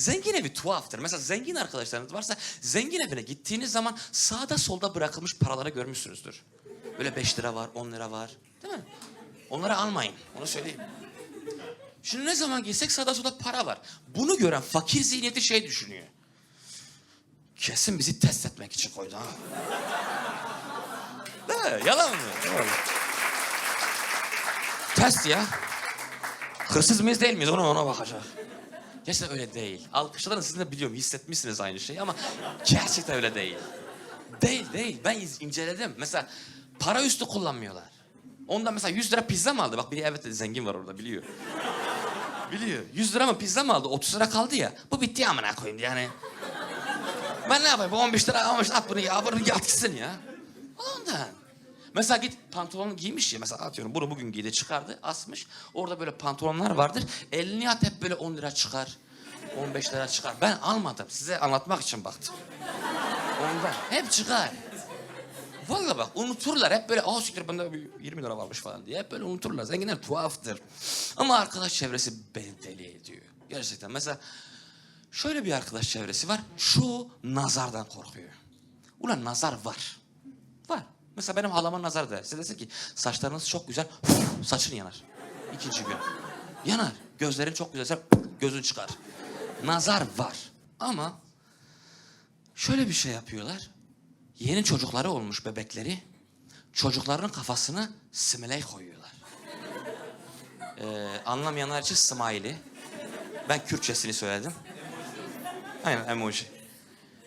Zengin evi tuhaftır. Mesela zengin arkadaşlarınız varsa zengin evine gittiğiniz zaman sağda solda bırakılmış paraları görmüşsünüzdür. Böyle 5 lira var, 10 lira var. Değil mi? Onları almayın. Onu söyleyeyim. Şimdi ne zaman gitsek sağda solda para var. Bunu gören fakir zihniyeti şey düşünüyor. Kesin bizi test etmek için koydu ha. Değil mi? Yalan mı? Test ya. Hırsız mıyız değil miyiz? Ona ona bakacak. Gerçekten öyle değil. Alkışların sizin de biliyorum hissetmişsiniz aynı şeyi ama gerçekten öyle değil. Değil değil. Ben inceledim. Mesela para üstü kullanmıyorlar. Ondan mesela 100 lira pizza mı aldı? Bak biri evet dedi, zengin var orada biliyor. Biliyor. 100 lira mı pizza mı aldı? 30 lira kaldı ya. Bu bitti amına koyayım yani. Ben ne yapayım? Bu 15 lira almış at bunu ya. Bunu yat gitsin ya. Ondan. Mesela git pantolon giymiş ya. Mesela atıyorum bunu bugün giydi çıkardı asmış. Orada böyle pantolonlar vardır. Elini at hep böyle 10 lira çıkar. 15 lira çıkar. Ben almadım. Size anlatmak için baktım. Ondan. Hep çıkar. Vallahi bak unuturlar hep böyle aa siktir bende bir 20 lira varmış falan diye hep böyle unuturlar. Zenginler tuhaftır. Ama arkadaş çevresi beni deli ediyor. Gerçekten mesela şöyle bir arkadaş çevresi var. Şu nazardan korkuyor. Ulan nazar var. Mesela benim halama nazar der. Size desin ki saçlarınız çok güzel. Saçın yanar. İkinci gün. Yanar. Gözlerin çok güzel. Gözün çıkar. Nazar var. Ama şöyle bir şey yapıyorlar. Yeni çocukları olmuş bebekleri. Çocukların kafasına similey koyuyorlar. Ee, anlamayanlar için smiley. Ben Kürtçesini söyledim. Aynen emoji.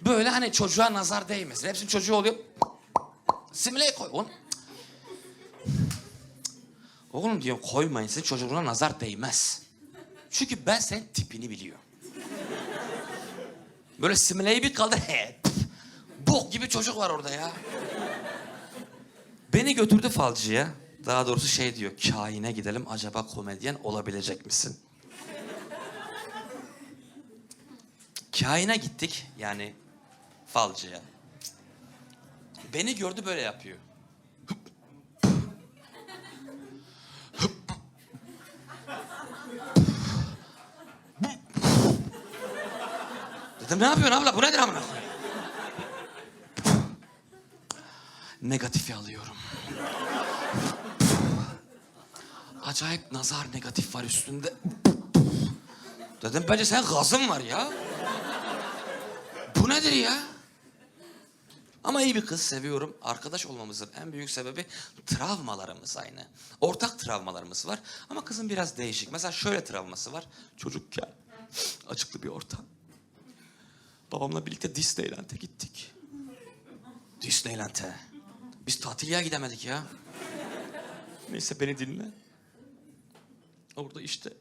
Böyle hani çocuğa nazar değmesin. Hepsinin çocuğu oluyor. Similey koy. Oğlum. Oğlum diyorum koymayın senin çocuğuna nazar değmez. Çünkü ben senin tipini biliyorum. Böyle simileyi bir kaldır. He, pf, bok gibi çocuk var orada ya. Beni götürdü falcıya. Daha doğrusu şey diyor. Kaine gidelim acaba komedyen olabilecek misin? Kaine gittik yani falcıya. Beni gördü böyle yapıyor. Dedim ne yapıyorsun abla bu nedir amına? Negatifi alıyorum. Acayip nazar negatif var üstünde. Dedim bence sen gazın var ya. Bu nedir ya? Ama iyi bir kız seviyorum. Arkadaş olmamızın en büyük sebebi travmalarımız aynı. Ortak travmalarımız var. Ama kızın biraz değişik. Mesela şöyle travması var. Çocukken açıklı bir ortam. Babamla birlikte Disneyland'e gittik. Disneyland'e. Biz tatiliye gidemedik ya. Neyse beni dinle. Orada işte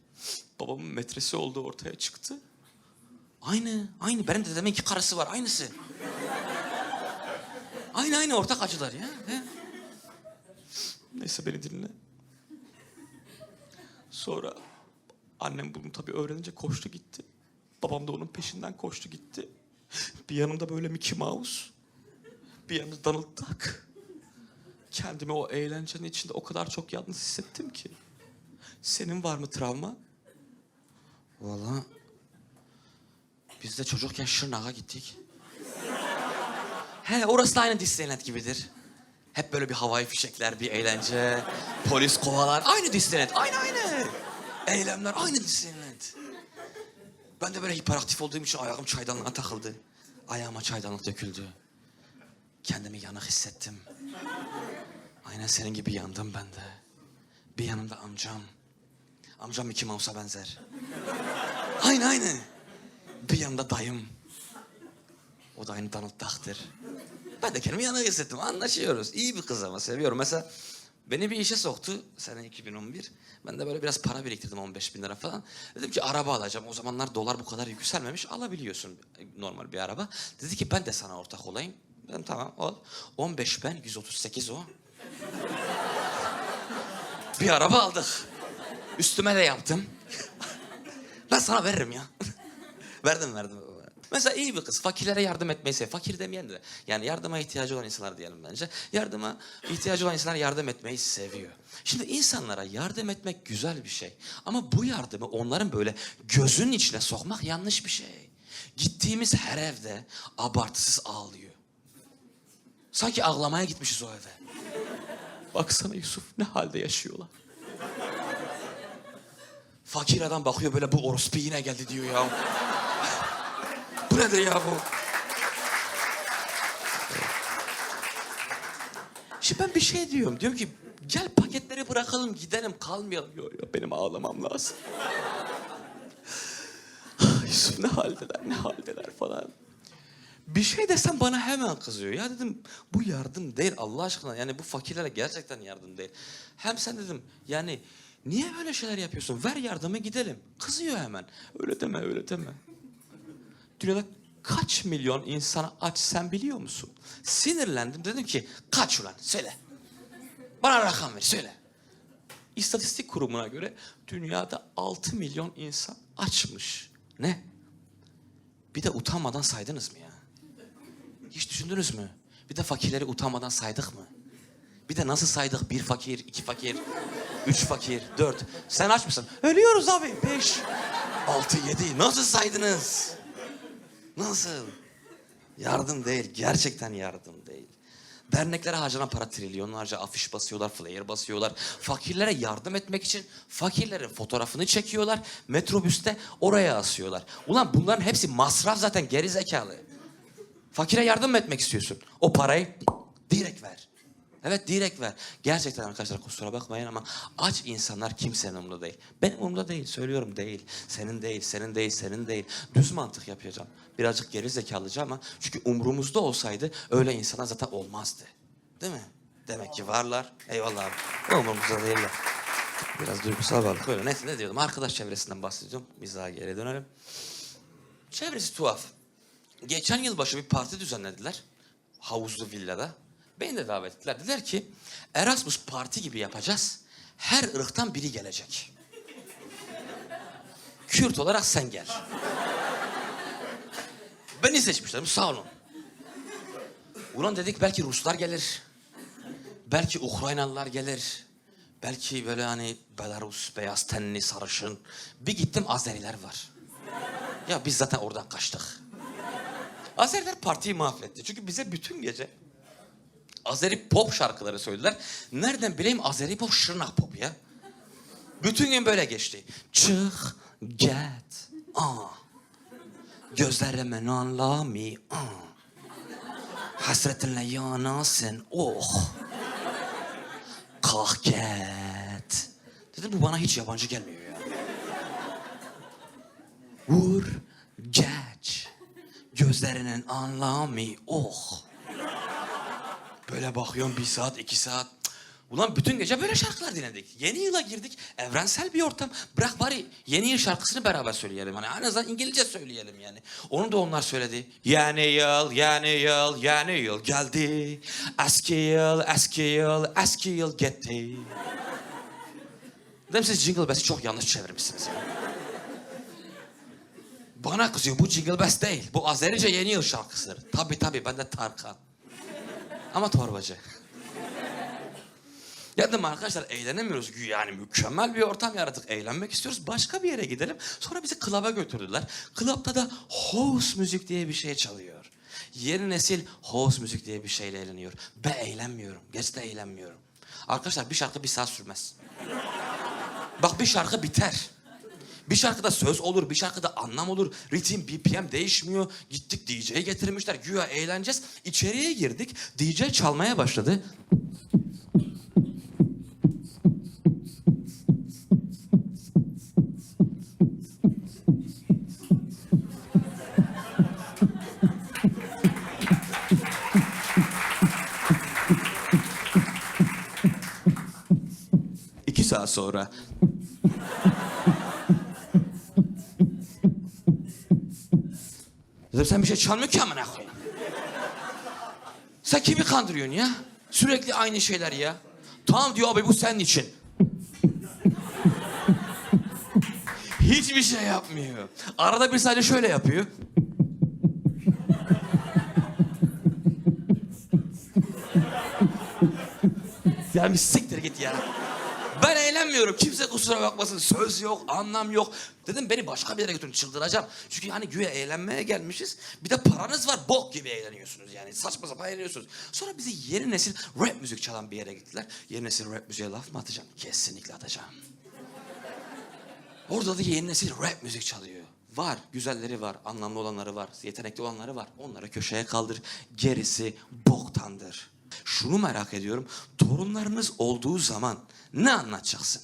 babamın metresi olduğu ortaya çıktı. Aynı, aynı. Benim dedemin iki karısı var, aynısı. Aynı aynı ortak acılar ya. He? Neyse beni dinle. Sonra annem bunu tabii öğrenince koştu gitti. Babam da onun peşinden koştu gitti. Bir yanımda böyle Mickey Mouse. Bir yanımda Donald Duck. Kendimi o eğlencenin içinde o kadar çok yalnız hissettim ki. Senin var mı travma? Vallahi biz de çocukken Şırnak'a gittik. He orası da aynı Disneyland gibidir. Hep böyle bir havai fişekler, bir eğlence, polis kovalar. Aynı Disneyland, aynı aynı. Eylemler aynı Disneyland. Ben de böyle hiperaktif olduğum için ayağım çaydanlığa takıldı. Ayağıma çaydanlık döküldü. Kendimi yanık hissettim. Aynen senin gibi yandım ben de. Bir yanımda amcam. Amcam Mickey Mouse'a benzer. Aynı aynı. Bir yanımda dayım. O da aynı Donald Duck'tır. Ben de kendimi yanık hissettim. Anlaşıyoruz. İyi bir kız ama seviyorum. Mesela beni bir işe soktu sene 2011. Ben de böyle biraz para biriktirdim 15 bin lira falan. Dedim ki araba alacağım. O zamanlar dolar bu kadar yükselmemiş. Alabiliyorsun normal bir araba. Dedi ki ben de sana ortak olayım. Dedim tamam ol. 15 ben 138 o. bir araba aldık. Üstüme de yaptım. ben sana veririm ya. verdim verdim. Mesela iyi bir kız fakirlere yardım etmeyi seviyor. Fakir demeyen de yani yardıma ihtiyacı olan insanlar diyelim bence. Yardıma ihtiyacı olan insanlar yardım etmeyi seviyor. Şimdi insanlara yardım etmek güzel bir şey. Ama bu yardımı onların böyle gözünün içine sokmak yanlış bir şey. Gittiğimiz her evde abartısız ağlıyor. Sanki ağlamaya gitmişiz o eve. Baksana Yusuf ne halde yaşıyorlar. Fakir adam bakıyor böyle bu orospu yine geldi diyor ya. Bu nedir ya bu? Şimdi ben bir şey diyorum. Diyorum ki gel paketleri bırakalım gidelim kalmayalım. Yok yok benim ağlamam lazım. Yusuf ne haldeler ne haldeler falan. Bir şey desem bana hemen kızıyor. Ya dedim bu yardım değil Allah aşkına. Yani bu fakirlere gerçekten yardım değil. Hem sen dedim yani niye böyle şeyler yapıyorsun? Ver yardımı gidelim. Kızıyor hemen. Öyle deme öyle deme. Dünyada kaç milyon insan aç sen biliyor musun? Sinirlendim dedim ki kaç ulan söyle. Bana rakam ver söyle. İstatistik kurumuna göre dünyada 6 milyon insan açmış. Ne? Bir de utanmadan saydınız mı ya? Hiç düşündünüz mü? Bir de fakirleri utanmadan saydık mı? Bir de nasıl saydık? Bir fakir, iki fakir, üç fakir, dört. Sen aç mısın? Ölüyoruz abi. Beş, altı, yedi. Nasıl saydınız? Nasıl? Yardım değil. Gerçekten yardım değil. Derneklere harcanan para trilyonlarca afiş basıyorlar, flyer basıyorlar. Fakirlere yardım etmek için fakirlerin fotoğrafını çekiyorlar. Metrobüste oraya asıyorlar. Ulan bunların hepsi masraf zaten geri zekalı. Fakire yardım etmek istiyorsun? O parayı direkt ver. Evet direkt ver. Gerçekten arkadaşlar kusura bakmayın ama aç insanlar kimsenin umurunda değil. Benim umurumda değil. Söylüyorum değil. Senin değil, senin değil, senin değil. Düz mantık yapacağım. Birazcık geri zekalıca ama çünkü umurumuzda olsaydı öyle insana zaten olmazdı. Değil mi? Demek ki varlar. Eyvallah abi. Umurumuzda değiller. Biraz duygusal varlık. Öyle neyse ne diyordum? Arkadaş çevresinden bahsediyorum. Mizaha geri dönelim. Çevresi tuhaf. Geçen yılbaşı bir parti düzenlediler. Havuzlu villada. Beni de davet ettiler. Dediler ki Erasmus parti gibi yapacağız. Her ırktan biri gelecek. Kürt olarak sen gel. Beni seçmişler. Sağ olun. Ulan dedik belki Ruslar gelir. Belki Ukraynalılar gelir. Belki böyle hani Belarus, beyaz tenli, sarışın. Bir gittim Azeriler var. Ya biz zaten oradan kaçtık. Azeriler partiyi mahvetti. Çünkü bize bütün gece Azeri pop şarkıları söylediler. Nereden bileyim Azeri pop Şırnak pop ya. Bütün gün böyle geçti. Çık, get, ah. Gözlerimin anlamı, ah. Hasretinle yanasın, oh. Kalk get. Dedim bu bana hiç yabancı gelmiyor ya. Vur, geç. Gözlerinin anlamı oh. Böyle bakıyorum bir saat, iki saat. Ulan bütün gece böyle şarkılar dinledik. Yeni yıla girdik. Evrensel bir ortam. Bırak bari yeni yıl şarkısını beraber söyleyelim. Hani en azından İngilizce söyleyelim yani. Onu da onlar söyledi. Yeni yıl, yeni yıl, yeni yıl geldi. Eski yıl, eski yıl, eski yıl gitti. Dedim siz Jingle Bells'i çok yanlış çevirmişsiniz. Bana kızıyor bu Jingle Bells değil. Bu Azerice yeni yıl şarkısıdır. Tabii tabii ben de Tarkan. Ama torbacı. Dedim arkadaşlar eğlenemiyoruz yani mükemmel bir ortam yarattık. Eğlenmek istiyoruz. Başka bir yere gidelim. Sonra bizi klaba götürdüler. Klapta da house müzik diye bir şey çalıyor. Yeni nesil house müzik diye bir şeyle eğleniyor. Ben eğlenmiyorum. Gerçekten eğlenmiyorum. Arkadaşlar bir şarkı bir saat sürmez. Bak bir şarkı biter. Bir şarkıda söz olur, bir şarkıda anlam olur. Ritim, BPM değişmiyor. Gittik DJ'yi getirmişler. Güya eğleneceğiz. İçeriye girdik. DJ çalmaya başladı. İki saat sonra Dedim sen bir şey çalmıyor ki amına koyayım. sen kimi kandırıyorsun ya? Sürekli aynı şeyler ya. Tamam diyor abi bu senin için. Hiçbir şey yapmıyor. Arada bir sadece şöyle yapıyor. ya bir siktir git ya. Ben eğlenmiyorum. Kimse kusura bakmasın. Söz yok, anlam yok. Dedim beni başka bir yere götürün çıldıracağım. Çünkü hani güya eğlenmeye gelmişiz. Bir de paranız var bok gibi eğleniyorsunuz yani. Saçma sapan eğleniyorsunuz. Sonra bizi yeni nesil rap müzik çalan bir yere gittiler. Yeni nesil rap müziğe laf mı atacağım? Kesinlikle atacağım. Orada da yeni nesil rap müzik çalıyor. Var, güzelleri var, anlamlı olanları var, yetenekli olanları var. Onları köşeye kaldır. Gerisi boktandır. Şunu merak ediyorum. Torunlarınız olduğu zaman ne anlatacaksın?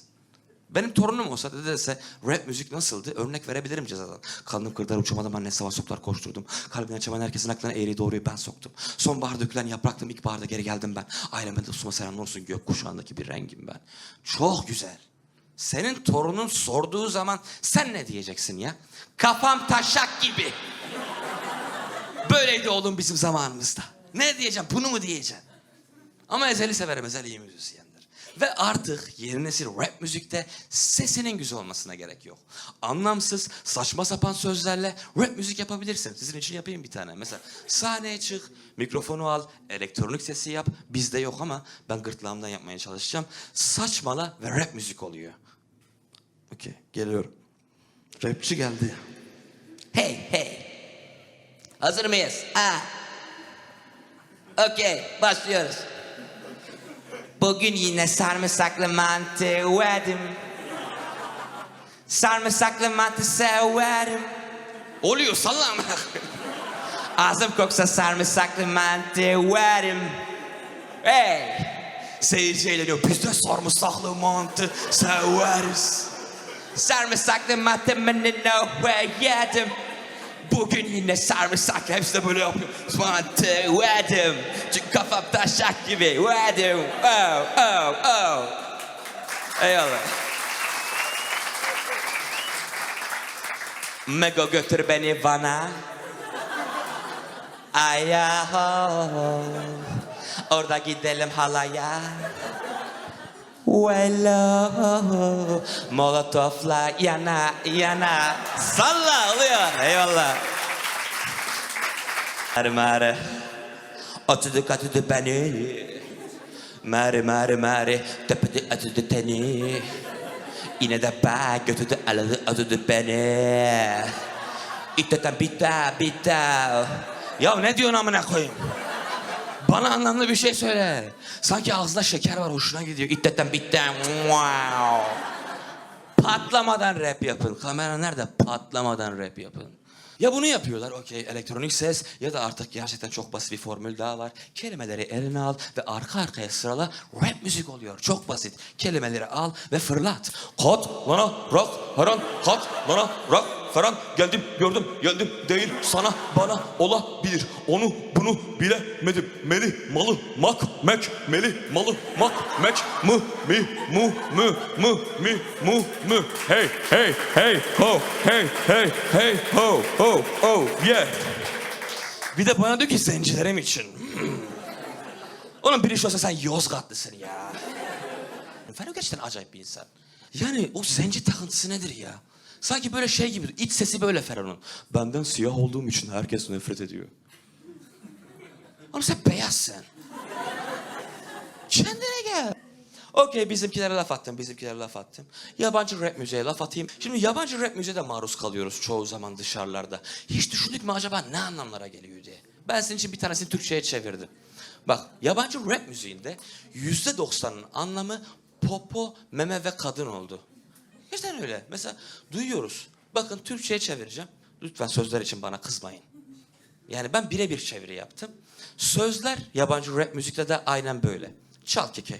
Benim torunum olsa da dese rap müzik nasıldı? Örnek verebilirim cezadan. Kanım kırdılar uçamadım anne savaş soktular koşturdum. Kalbine açaman herkesin aklına eğri doğruyu ben soktum. Sonbahar dökülen yapraktım ilkbaharda geri geldim ben. Aileme de usuma selam olsun gök kuşağındaki bir rengim ben. Çok güzel. Senin torunun sorduğu zaman sen ne diyeceksin ya? Kafam taşak gibi. Böyleydi oğlum bizim zamanımızda. Ne diyeceğim? Bunu mu diyeceğim? Ama Ezel'i severim. Ezel iyi müzisyendir. Ve artık yeni nesil rap müzikte sesinin güzel olmasına gerek yok. Anlamsız, saçma sapan sözlerle rap müzik yapabilirsin. Sizin için yapayım bir tane. Mesela sahneye çık, mikrofonu al, elektronik sesi yap. Bizde yok ama ben gırtlağımdan yapmaya çalışacağım. Saçmala ve rap müzik oluyor. Okey, geliyorum. Rapçi geldi. Hey, hey. Hazır mıyız? Ha. Okey, başlıyoruz. Bugün yine sarımsaklı mantı yedim. Sarımsaklı mantı severim. Oluyor sallama. Ağzım koksa sarımsaklı mantı yedim. Hey! Seyirci eğleniyor. Biz de sarımsaklı mantı severiz. Sarımsaklı mantımını nowhere yedim. Bugün yine sarımsaklı. Hepsi de böyle yapıyor. Mantı yedim. Çünkü kafam taşak gibi yedim. Oh, oh, oh. Eyvallah. Mego götür beni bana. Aya Orada gidelim halaya. Hello. Molotofla yana yana. Salla oluyor. Eyvallah. Mari. Atıdı katıdı beni. Mari mari mari. Tepedi atıdı teni. Yine de ben götürdü aladı atıdı beni. İtteten bitta bitta. Ya ne diyorsun amına koyayım? Bana anlamlı bir şey söyle. Sanki ağzında şeker var hoşuna gidiyor. İtteten bitta. Wow. Patlamadan rap yapın. Kamera nerede? Patlamadan rap yapın. Ya bunu yapıyorlar okey elektronik ses ya da artık gerçekten çok basit bir formül daha var. Kelimeleri eline al ve arka arkaya sırala rap müzik oluyor. Çok basit. Kelimeleri al ve fırlat. Kot, lana, rock, haran, kot, lana, rock, falan. Geldim, gördüm, geldim, değil, sana, bana, olabilir. Onu, bunu bilemedim. Meli, malı, mak, mek, meli, malı, mak, mek, mı, mi, mu, mü, mı, mi, mu, mü. Hey, hey, hey, ho, hey, hey, hey, ho, ho, oh, yeah. Bir de bana diyor ki zencilerim için. Onun biri olsa sen Yozgatlısın ya. Ferro gerçekten acayip bir insan. Yani o zenci takıntısı nedir ya? Sanki böyle şey gibi, iç sesi böyle Ferro'nun. Benden siyah olduğum için herkes nefret ediyor. Oğlum sen beyazsın. Kendine gel. Okey bizimkilere laf attım, bizimkilere laf attım. Yabancı rap müziğe laf atayım. Şimdi yabancı rap müziğe de maruz kalıyoruz çoğu zaman dışarılarda. Hiç düşündük mü acaba ne anlamlara geliyor diye. Ben senin için bir tanesini Türkçe'ye çevirdim. Bak yabancı rap müziğinde yüzde doksanın anlamı popo, meme ve kadın oldu. Gerçekten öyle. Mesela duyuyoruz. Bakın Türkçe'ye çevireceğim. Lütfen sözler için bana kızmayın. Yani ben birebir çeviri yaptım. Sözler yabancı rap müzikte de aynen böyle. Çal keke.